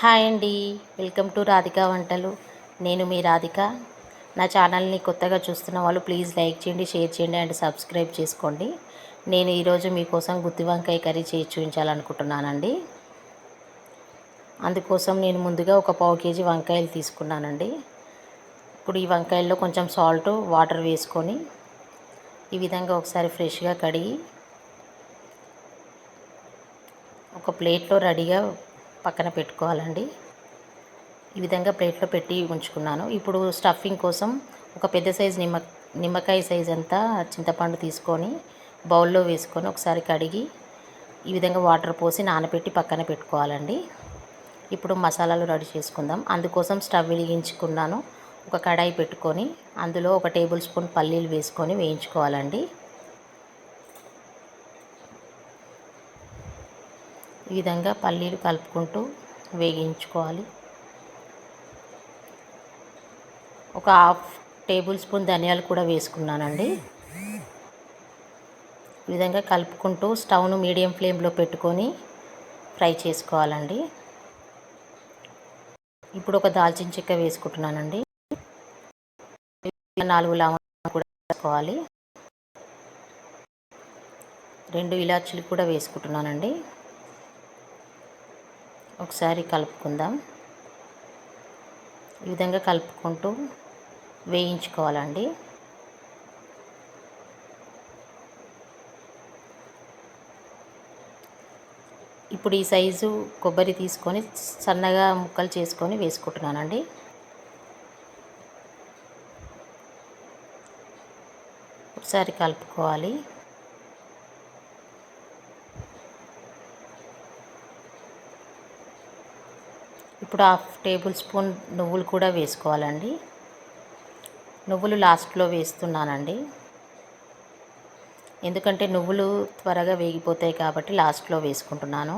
Hi అండి. Welcome to Radhika వంటలు. నేను మీ రాధిక. నా ఛానల్ని కొత్తగా చూస్తున్న వాళ్ళు ప్లీజ్ లైక్ చేయండి షేర్ చేయండి అండ్ సబ్స్క్రైబ్ చేసుకోండి. నేను ఈరోజు మీకోసం గుత్తి వంకాయ కర్రీ చేసి చూపించాలనుకుంటున్నానండి. అందుకోసం నేను ముందుగా ఒక పావు కేజీ వంకాయలు తీసుకున్నానండి. ఇప్పుడు ఈ వంకాయల్లో కొంచెం సాల్ట్ వాటర్ వేసుకొని ఈ విధంగా ఒకసారి ఫ్రెష్గా కడిగి ఒక ప్లేట్లో రెడీగా పక్కన పెట్టుకోవాలండి. ఈ విధంగా ప్లేట్లో పెట్టి ఉంచుకున్నాను. ఇప్పుడు స్టఫింగ్ కోసం ఒక పెద్ద సైజు నిమ్మ నిమ్మకాయ సైజ్ అంతా చింతపండు తీసుకొని బౌల్లో వేసుకొని ఒకసారి కడిగి ఈ విధంగా వాటర్ పోసి నానబెట్టి పక్కన పెట్టుకోవాలండి. ఇప్పుడు మసాలాలు రెడీ చేసుకుందాం. అందుకోసం స్టవ్ వెలిగించుకున్నాను. ఒక కడాయి పెట్టుకొని అందులో ఒక టేబుల్ స్పూన్ పల్లీలు వేసుకొని వేయించుకోవాలండి. ఈ విధంగా పల్లీలు కలుపుకుంటూ వేగించుకోవాలి. ఒక హాఫ్ టేబుల్ స్పూన్ ధనియాలు కూడా వేసుకున్నానండి. ఈ విధంగా కలుపుకుంటూ స్టవ్ను మీడియం ఫ్లేమ్లో పెట్టుకొని ఫ్రై చేసుకోవాలండి. ఇప్పుడు ఒక దాల్చిన చెక్క వేసుకుంటున్నానండి. నాలుగు లవంగాలు కూడా వేసుకోవాలి. రెండు ఇలాచీలు కూడా వేసుకుంటున్నానండి. ఒకసారి కలుపుకుందాం. ఈ విధంగా కలుపుకుంటూ వేయించుకోవాలండి. ఇప్పుడు ఈ సైజు కొబ్బరి తీసుకొని సన్నగా ముక్కలు చేసుకొని వేసుకుంటున్నానండి. ఒకసారి కలుపుకోవాలి. ఇప్పుడు హాఫ్ టేబుల్ స్పూన్ నువ్వులు కూడా వేసుకోవాలండి. నువ్వులు లాస్ట్లో వేస్తున్నానండి. ఎందుకంటే నువ్వులు త్వరగా వేగిపోతాయి కాబట్టి లాస్ట్లో వేసుకుంటున్నాను.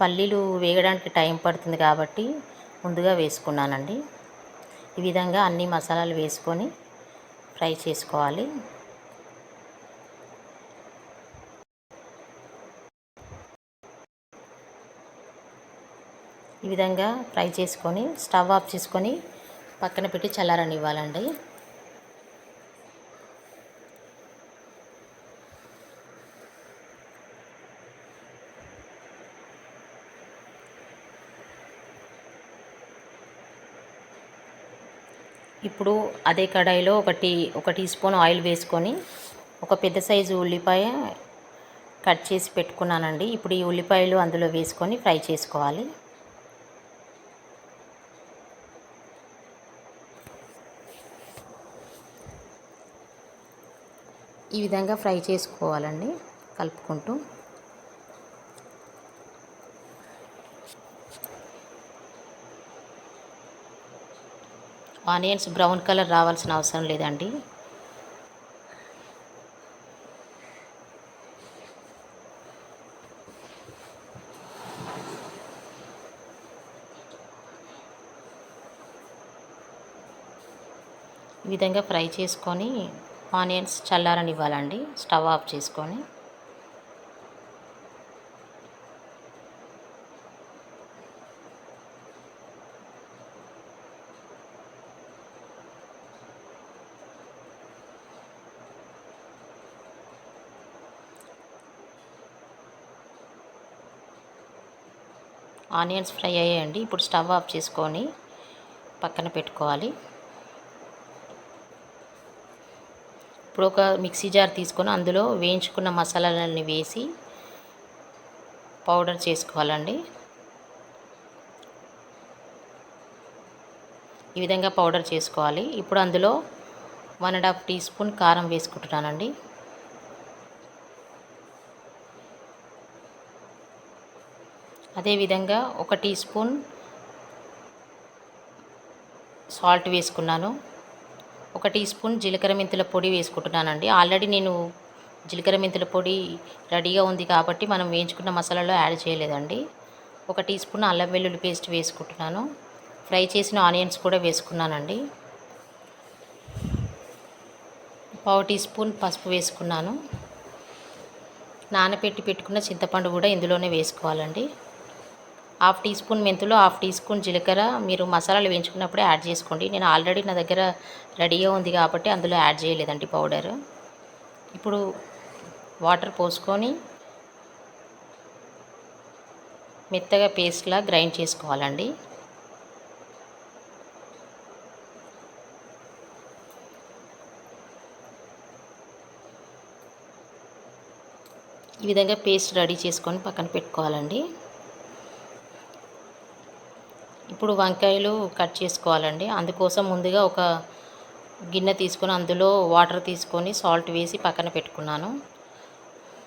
పల్లీలు వేగడానికి టైం పడుతుంది కాబట్టి ముందుగా వేసుకున్నానండి. ఈ విధంగా అన్ని మసాలాలు వేసుకొని ఫ్రై చేసుకోవాలి. ఈ విధంగా ఫ్రై చేసుకొని స్టవ్ ఆఫ్ చేసుకొని పక్కన పెట్టి చల్లారని ఇవ్వాలండి ఇప్పుడు అదే కడాయిలో ఒక టీ ఒక టీ స్పూన్ ఆయిల్ వేసుకొని ఒక పెద్ద సైజు ఉల్లిపాయ కట్ చేసి పెట్టుకున్నానండి. ఇప్పుడు ఈ ఉల్లిపాయలు అందులో వేసుకొని ఫ్రై చేసుకోవాలి. ఈ విధంగా ఫ్రై చేసుకోవాలండి కలుపుకుంటూ. ఆనియన్స్ బ్రౌన్ కలర్ రావాల్సిన అవసరం లేదండి. ఈ విధంగా ఫ్రై చేసుకొని ఆనియన్స్ చల్లారనివ్వాలండి స్టవ్ ఆఫ్ చేసుకొని. ఆనియన్స్ ఫ్రై అయ్యాయండి ఇప్పుడు స్టవ్ ఆఫ్ చేసుకొని పక్కన పెట్టుకోవాలి. ఇప్పుడు ఒక మిక్సీ జార్ తీసుకొని అందులో వేయించుకున్న మసాలాలన్నీ వేసి పౌడర్ చేసుకోవాలండి. ఈ విధంగా పౌడర్ చేసుకోవాలి. ఇప్పుడు అందులో one and half teaspoon కారం వేసుకుంటున్నానండి. అదేవిధంగా ఒక టీ స్పూన్ సాల్ట్ వేసుకున్నాను. ఒక టీ స్పూన్ జీలకర్ర మెంతుల పొడి వేసుకుంటున్నానండి. ఆల్రెడీ నేను జీలకర్ర మెంతుల పొడి రెడీగా ఉంది కాబట్టి మనం వేయించుకున్న మసాలాలో యాడ్ చేయలేదండి. ఒక టీ స్పూన్ అల్లం వెల్లుల్లి పేస్ట్ వేసుకుంటున్నాను. ఫ్రై చేసిన ఆనియన్స్ కూడా వేసుకున్నానండి. పావు టీ స్పూన్ పసుపు వేసుకున్నాను. నానపెట్టి పెట్టుకున్న చింతపండు కూడా ఇందులోనే వేసుకోవాలండి. హాఫ్ టీ స్పూన్ మెంతులు హాఫ్ టీ స్పూన్ జీలకర్ర. మీరు మసాలాలు వేయించుకున్నప్పుడే యాడ్ చేసుకోండి. నేను ఆల్రెడీ నా దగ్గర రెడీగా ఉంది కాబట్టి అందులో యాడ్ చేయలేదండి పౌడర్. ఇప్పుడు వాటర్ పోసుకొని మెత్తగా పేస్ట్లా గ్రైండ్ చేసుకోవాలండి. ఈ విధంగా పేస్ట్ రెడీ చేసుకొని పక్కన పెట్టుకోవాలండి. ఇప్పుడు వంకాయలు కట్ చేసుకోవాలండి. అందుకోసం ముందుగా ఒక గిన్నె తీసుకొని అందులో వాటర్ తీసుకొని సాల్ట్ వేసి పక్కన పెట్టుకున్నాను.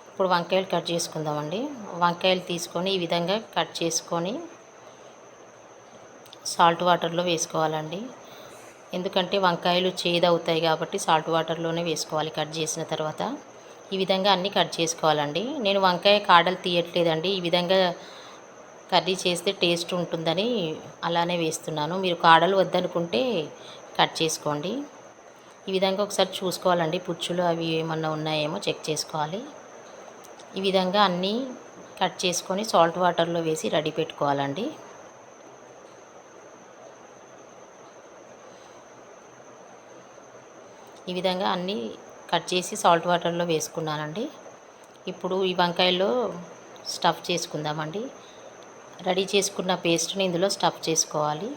ఇప్పుడు వంకాయలు కట్ చేసుకుందామండి. వంకాయలు తీసుకొని ఈ విధంగా కట్ చేసుకొని సాల్ట్ వాటర్లో వేసుకోవాలండి. ఎందుకంటే వంకాయలు చేదవుతాయి కాబట్టి సాల్ట్ వాటర్లోనే వేసుకోవాలి కట్ చేసిన తర్వాత. ఈ విధంగా అన్నీ కట్ చేసుకోవాలండి. నేను వంకాయ కాడలు తీయట్లేదండి. ఈ విధంగా కర్రీ చేస్తే టేస్ట్ ఉంటుందని అలానే వేస్తున్నాను. మీరు కాడలు వద్దనుకుంటే కట్ చేసుకోండి. ఈ విధంగా ఒకసారి చూసుకోవాలండి. పుచ్చులు అవి ఏమన్నా ఉన్నాయేమో చెక్ చేసుకోవాలి. ఈ విధంగా అన్నీ కట్ చేసుకొని సాల్ట్ వాటర్లో వేసి రెడీ పెట్టుకోవాలండి. ఈ విధంగా అన్నీ కట్ చేసి సాల్ట్ వాటర్లో వేసుకున్నానండి. ఇప్పుడు ఈ వంకాయలో స్టఫ్ చేసుకుందామండి. రెడీ చేసుకున్న పేస్ట్ని ఇందులో స్టఫ్ చేసుకోవాలి.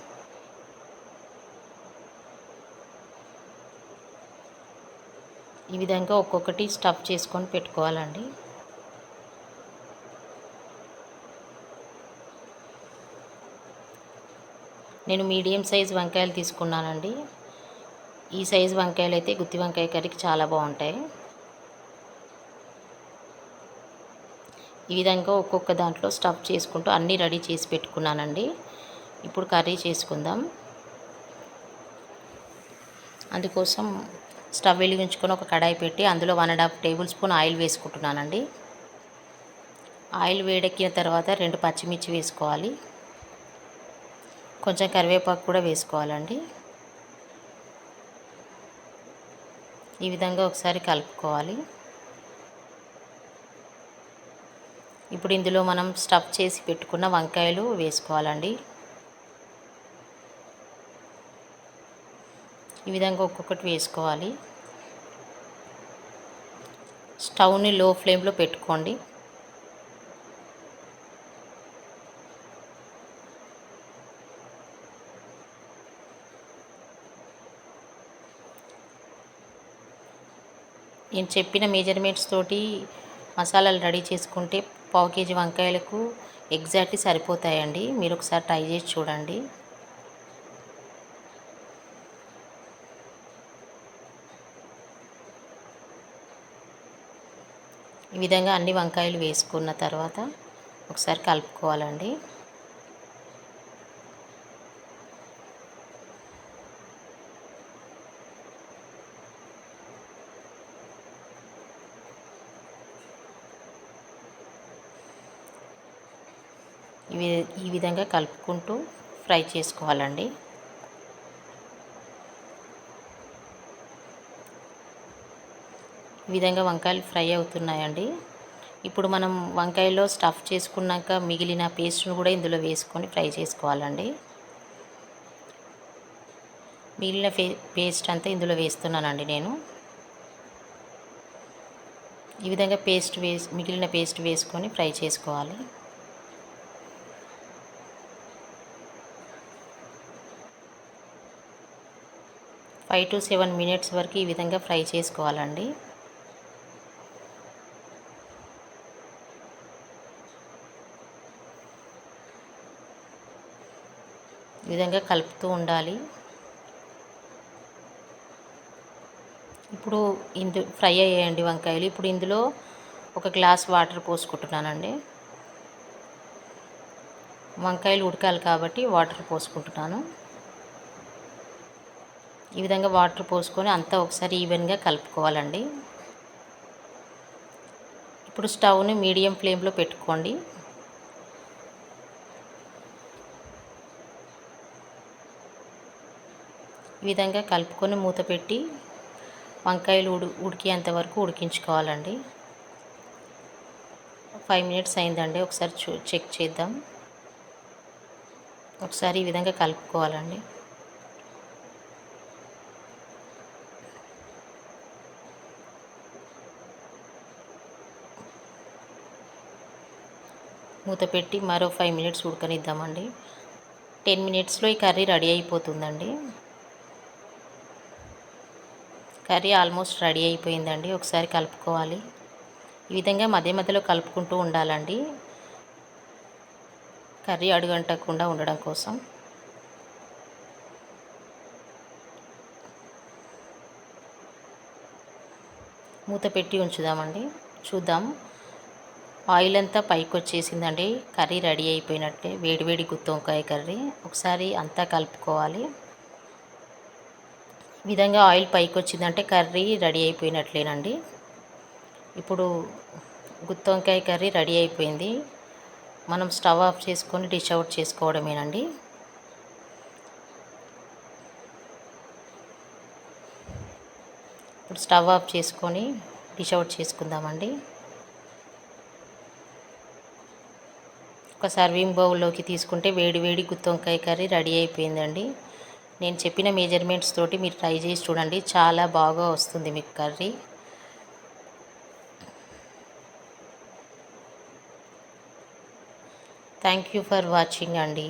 ఈ విధంగా ఒక్కొక్కటి స్టఫ్ చేసుకొని పెట్టుకోవాలండి. నేను మీడియం సైజ్ వంకాయలు తీసుకున్నానండి. ఈ సైజ్ వంకాయలు అయితే గుత్తి వంకాయ కర్రీకి చాలా బాగుంటాయి. ఈ విధంగా ఒక్కొక్క దాంట్లో స్టఫ్ చేసుకుంటూ అన్నీ రెడీ చేసి పెట్టుకున్నానండి. ఇప్పుడు కర్రీ చేసుకుందాం. అందుకోసం స్టవ్ వెలిగించుకొని ఒక కడాయి పెట్టి అందులో one and half tablespoon oil వేసుకుంటున్నానండి. ఆయిల్ వేడెక్కిన తర్వాత రెండు పచ్చిమిర్చి వేసుకోవాలి. కొంచెం కరివేపాకు కూడా వేసుకోవాలండి. ఈ విధంగా ఒకసారి కలుపుకోవాలి. ఇప్పుడు ఇందులో మనం స్టఫ్ చేసి పెట్టుకున్న వంకాయలు వేసుకోవాలండి. ఈ విధంగా ఒక్కొక్కటి వేసుకోవాలి. స్టవ్ని లో ఫ్లేమ్లో పెట్టుకోండి. నేను చెప్పిన మెజర్మెంట్స్ తోటి మసాలాలు రెడీ చేసుకుంటే పావు కేజీ వంకాయలకు ఎగ్జాక్ట్లీ సరిపోతాయండి. మీరు ఒకసారి ట్రై చేసి చూడండి. ఈ విధంగా అన్ని వంకాయలు వేసుకున్న తర్వాత ఒకసారి కలుపుకోవాలండి. ఇవి ఈ విధంగా కలుపుకుంటూ ఫ్రై చేసుకోవాలండి. ఈ విధంగా వంకాయలు ఫ్రై అవుతున్నాయండి. ఇప్పుడు మనం వంకాయలో స్టఫ్ చేసుకున్నాక మిగిలిన పేస్ట్ను కూడా ఇందులో వేసుకొని ఫ్రై చేసుకోవాలండి. మిగిలిన పేస్ట్ అంతా ఇందులో వేస్తున్నానండి నేను. ఈ విధంగా పేస్ట్ వేసి మిగిలిన పేస్ట్ వేసుకొని ఫ్రై చేసుకోవాలి. ఫైవ్ టు సెవెన్ మినిట్స్ వరకు ఈ విధంగా ఫ్రై చేసుకోవాలండి. ఈ విధంగా కలుపుతూ ఉండాలి. ఇప్పుడు ఇందు ఫ్రై అయ్యాయండి వంకాయలు. ఇప్పుడు ఇందులో ఒక గ్లాస్ వాటర్ పోసుకుంటున్నానండి. వంకాయలు ఉడకాలి కాబట్టి వాటర్ పోసుకుంటున్నాను. ఈ విధంగా వాటర్ పోసుకొని అంతా ఒకసారి ఈవెన్గా కలుపుకోవాలండి. ఇప్పుడు స్టవ్ని మీడియం ఫ్లేమ్లో పెట్టుకోండి. ఈ విధంగా కలుపుకొని మూత పెట్టి వంకాయలు ఉడి ఉడికేంత వరకు ఉడికించుకోవాలండి. ఫైవ్ మినిట్స్ అయిందండి ఒకసారి చెక్ చేద్దాం. ఒకసారి ఈ విధంగా కలుపుకోవాలండి. మూత పెట్టి మరో ఫైవ్ మినిట్స్ ఉడకనిద్దామండి. టెన్ మినిట్స్లో ఈ కర్రీ రెడీ అయిపోతుందండి. కర్రీ ఆల్మోస్ట్ రెడీ అయిపోయిందండి. ఒకసారి కలుపుకోవాలి. ఈ విధంగా మధ్య మధ్యలో కలుపుకుంటూ ఉండాలండి. కర్రీ అడుగంటకుండా ఉండడం కోసం. మూత పెట్టి ఉంచుదామండి. చూద్దాం. ఆయిల్ అంతా పైకి వచ్చేసిందండి కర్రీ రెడీ అయిపోయినట్టే వేడివేడి గుత్తి వంకాయ కర్రీ. ఒకసారి అంతా కలుపుకోవాలి. ఈ విధంగా ఆయిల్ పైకి వచ్చిందంటే కర్రీ రెడీ అయిపోయినట్లేనండి. ఇప్పుడు గుత్తి వంకాయ కర్రీ రెడీ అయిపోయింది. మనం స్టవ్ ఆఫ్ చేసుకొని డిష్ అవుట్ చేసుకోవడమేనండి. ఇప్పుడు స్టవ్ ఆఫ్ చేసుకొని డిష్ అవుట్ చేసుకుందామండి. ఒక సర్వింగ్ బౌల్లోకి తీసుకుంటే వేడి వేడి వంకాయ కర్రీ రెడీ అయిపోయిందండి. నేను చెప్పిన మెజర్మెంట్స్ తోటి మీరు ట్రై చేసి చూడండి. చాలా బాగా వస్తుంది మీకు curry. Thank you for watching అండి.